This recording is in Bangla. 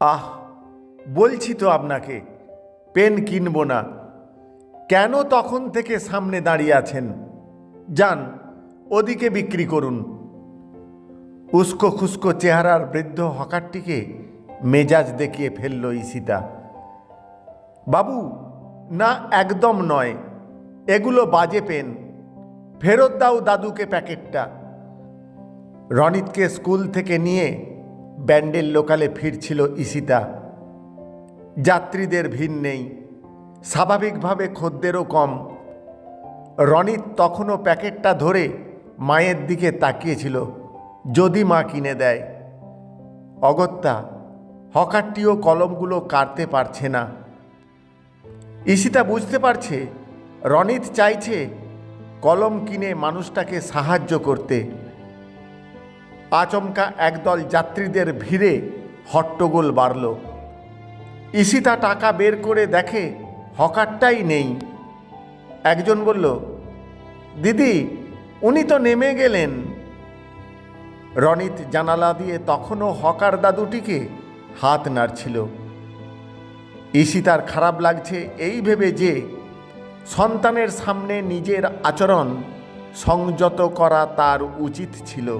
আহ, বলছি তো আপনাকে, পেন কিনবো না। কেন তখন থেকে সামনে দাঁড়িয়ে আছেন? যান, ওদিকে বিক্রি করুন। উস্কো খুস্কো চেহারার বৃদ্ধ হকারটিকে মেজাজ দেখিয়ে ফেলল ইসিতা বাবু, না একদম নয়, এগুলো বাজে পেন। ফেরত দাও দাদুকে প্যাকেটটা। রনিতকে স্কুল থেকে নিয়ে ব্যান্ডেল লোকালে ফিরছিল ইসিতা যাত্রীদের ভিড় নেই, স্বাভাবিকভাবে খদ্দেরও কম। রনিত তখনও প্যাকেটটা ধরে মায়ের দিকে তাকিয়েছিল, যদি মা কিনে দেয়। অগত্যা, হকারটিও কলমগুলো কাটতে পারছে না। ইসিতা বুঝতে পারছে, রনিত চাইছে কলম কিনে মানুষটাকে সাহায্য করতে। আচমকা একদল যাত্রীদের ভিড়ে হট্টগোল বাড়ল। ঈশিতা টাকা বের করে দেখে হকারটাই নেই। একজন বলল, দিদি, উনি তো নেমে গেলেন। রনিত জানালা দিয়ে তখনও হকার দাদুটিকে হাত নাড়ছিল। ঈশিতার খারাপ লাগছে এই ভেবে যে সন্তানের সামনে নিজের আচরণ সংযত করা তার উচিত ছিল।